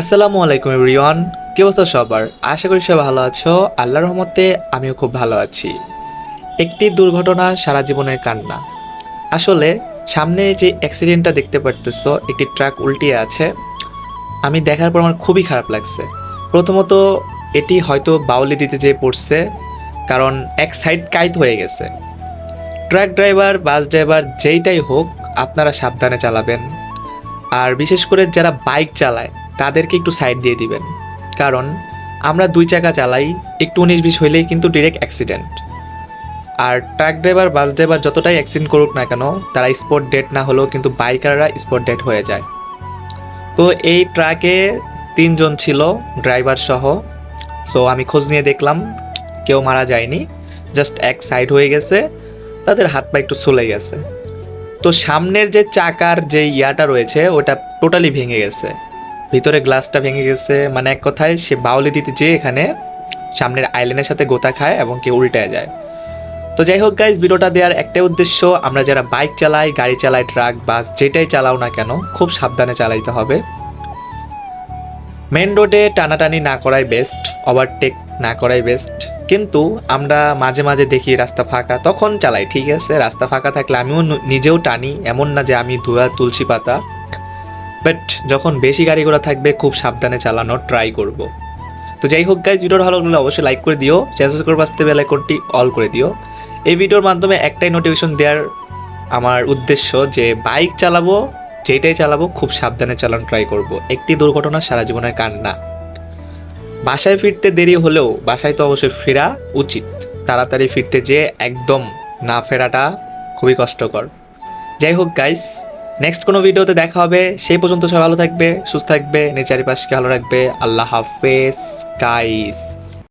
আসসালামু আলাইকুম এভরিওয়ান, কি অবস্থা সবার? আশা করি সবাই ভালো আছো। আল্লাহর রহমতে আমিও খুব ভালো আছি। একটি দুর্ঘটনা, সারা জীবনের কান্না। আসলে, সামনে যে অ্যাক্সিডেন্টটা দেখতে পারতেছো, একটি ট্রাক উল্টিয়ে আছে। আমি দেখার পর আমার খুবই খারাপ লাগছে। প্রথমত, এটি হয়তো বাউলি দিতে যেয়ে পড়ছে, কারণ এক সাইড কাইত হয়ে গেছে। ট্রাক ড্রাইভার বাস ড্রাইভার যেইটাই হোক, আপনারা সাবধানে চালাবেন। আর বিশেষ করে যারা বাইক চালায় তাদেরকে একটু সাইড দিয়ে দিবেন। কারণ আমরা দুই চাকা চালাই, একটু উনিশ বিশ হইলেই কিন্তু ডিরেক্ট অ্যাক্সিডেন্ট আর ট্রাক ড্রাইভার বাস ড্রাইভার যতটাই অ্যাক্সিডেন্ট করুক না কেন, তারা স্পট ডেট না হলেও কিন্তু বাইকাররা স্পট ডেট হয়ে যায়। তো এই ট্রাকে তিনজন ছিল ড্রাইভার সহ। সো আমি খোঁজ নিয়ে দেখলাম, কেউ মারা যায়নি জাস্ট এক সাইড হয়ে গেছে, তাদের হাত পা একটু চলে গেছে। তো সামনের যে চাকার যে ইয়াটা রয়েছে, ওটা টোটালি ভেঙে গেছে। ভিতরে গ্লাসটা ভেঙে গেছে। মানে এক কথায় সে বাউলি দিতে যেয়ে এখানে সামনের আইল্যান্ডের সাথে গোতা খায় এবং কেউ উল্টে যায়। তো যাই হোক গাইজ ভিডিওটা দেওয়ার একটাই উদ্দেশ্য, আমরা যারা বাইক চালাই, গাড়ি চালাই, ট্রাক, বাস যেটাই চালাও না কেন, খুব সাবধানে চালাইতে হবে। মেন রোডে টানাটানি না করাই বেস্ট ওভারটেক না করাই বেস্ট কিন্তু আমরা মাঝে মাঝে দেখি রাস্তা ফাঁকা, তখন চালাই, ঠিক আছে? রাস্তা ফাঁকা থাকলে আমিও নিজেও টানি, এমন না যে আমি ধোয়া, তুলসী পাতা। বাট যখন বেশি গাড়ি ঘোড়া থাকবে, খুব সাবধানে চালানোর ট্রাই করব। তো যাই হোক গাইজ ভিডিওটা ভালো লাগলে অবশ্যই লাইক করে দিও। চ্যানেল করে বাঁচতে বেল আইকনটি অল করে দিও। এই ভিডিওর মাধ্যমে একটাই নোটিফিকেশন দেওয়ার আমার উদ্দেশ্য যে বাইক চালাবো, যেটাই চালাবো, খুব সাবধানে চালানো ট্রাই করব। একটি দুর্ঘটনা সারা জীবনের কান্না। বাসায় ফিরতে দেরি হলেও বাসায় তো অবশ্যই ফেরা উচিত। তাড়াতাড়ি ফিরতে যেয়ে একদম না ফেরাটা খুবই কষ্টকর। যাই হোক গাইস নেক্সট কোনো ভিডিওতে দেখা হবে। সেই পর্যন্ত সবাই ভালো থাকবে, সুস্থ থাকবে নিজের চারিপাশকে ভালো রাখবে। আল্লাহ হাফেজ গাইস